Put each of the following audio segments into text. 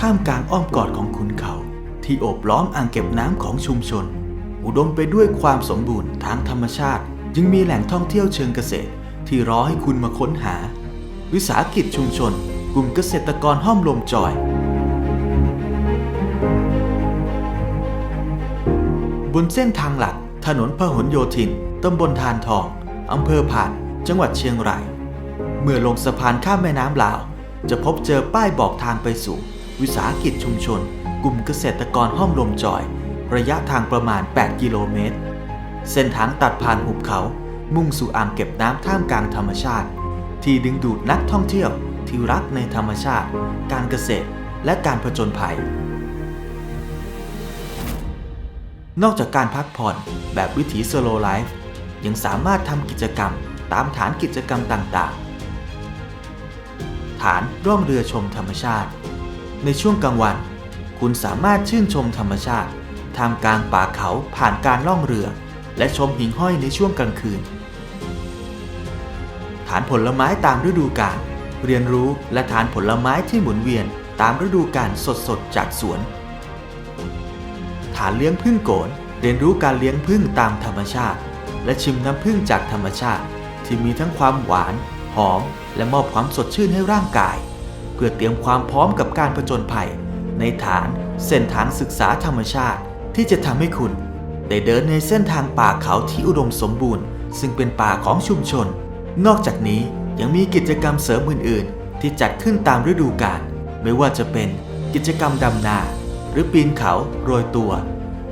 ท่ามกลางอ้อมกอดของขุนเขา ที่โอบล้อมอ่างเก็บน้ำของชุมชน อุดมไปด้วยความสมบูรณ์ทางธรรมชาติจึงมีแหล่งท่องเที่ยวเชิงเกษตร ที่รอให้คุณมาค้นหา วิสาหกิจชุมชน กลุ่มเกษตรกรห้อมลมจอย บนเส้นทางหลัก ถนนพหลโยธินตำบลทานทองอำเภอผ่าน จังหวัดเชียงราย เมื่อลงสะพานข้ามแม่น้ำลาว จะพบเจอป้ายบอกทางไปสู่ วิสาหกิจชุมชน กลุ่มเกษตรกรห้อมลมจอย ระยะทางประมาณ 8 กิโลเมตร เส้นทางตัดผ่านหุบเขา มุ่งสู่อ่างเก็บน้ำท่ามกลางธรรมชาติ ที่ดึงดูดนักท่องเที่ยวที่รักในธรรมชาติ การเกษตร และการผจญภัย นอกจากการพักผ่อนแบบวิถีสโลไลฟ์ยังสามารถทำกิจกรรมตามฐานกิจกรรมต่างๆ ฐานร่องเรือชมธรรมชาติ ในช่วงกลางวัน คุณสามารถชื่นชมธรรมชาติท่ามกลางป่าเขาผ่านการล่องเรือ และชมหิ่งห้อยในช่วงกลางคืนฐานผลไม้ตามฤดูกาลเรียนรู้และฐานผลไม้ที่หมุนเวียนตามฤดูกาลสดๆจากสวนฐานเลี้ยงผึ้งโกนเรียนรู้การเลี้ยงผึ้งตามธรรมชาติ และชิมน้ำผึ้งจากธรรมชาติ ที่มีทั้งความหวาน หอม และมอบความสดชื่นให้ร่างกาย เพื่อเตรียมความพร้อมกับการผจญภัย ในฐานเส้นทางศึกษาธรรมชาติที่จะทำให้คุณ ได้เดินในเส้นทางป่าเขาที่อุดมสมบูรณ์ ซึ่งเป็นป่าของชุมชน นอกจากนี้ยังมีกิจกรรมเสริมอื่น ๆ ที่จัดขึ้นตามฤดูกาลไม่ว่าจะเป็นกิจกรรมดำนา หรือปีนเขาโรยตัว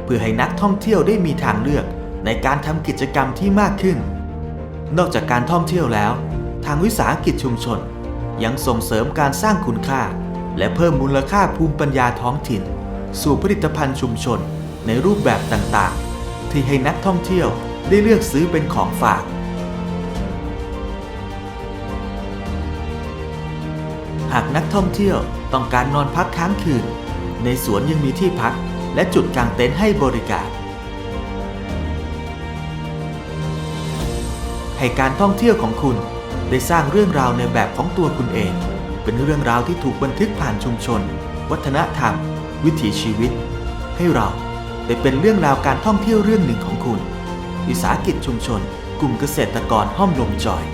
เพื่อให้นักท่องเที่ยวได้มีทางเลือกในการทำกิจกรรมที่มากขึ้น นอกจากการท่องเที่ยวแล้ว ทางวิสาหกิจชุมชน ยังส่งเสริมการสร้างคุณค่า และเพิ่มมูลค่าภูมิปัญญาท้องถิ่น สู่ผลิตภัณฑ์ชุมชนในรูปแบบต่างๆ ที่ให้นักท่องเที่ยวได้เลือกซื้อเป็นของฝาก หากนักท่องเที่ยวต้องการนอนพักค้างคืน ในสวนยังมีที่พักและจุดกางเต็นท์ให้บริการให้การท่องเที่ยวของคุณ ได้สร้างเรื่องราวในแบบของตัวคุณเอง เป็นเรื่องราวที่ถูกบันทึกผ่านชุมชน วัฒนธรรม วิถีชีวิต ให้เราได้เป็นเรื่องราวการท่องเที่ยวเรื่องหนึ่งของคุณ วิสาหกิจชุมชน กลุ่มเกษตรกรห้อมลมจอย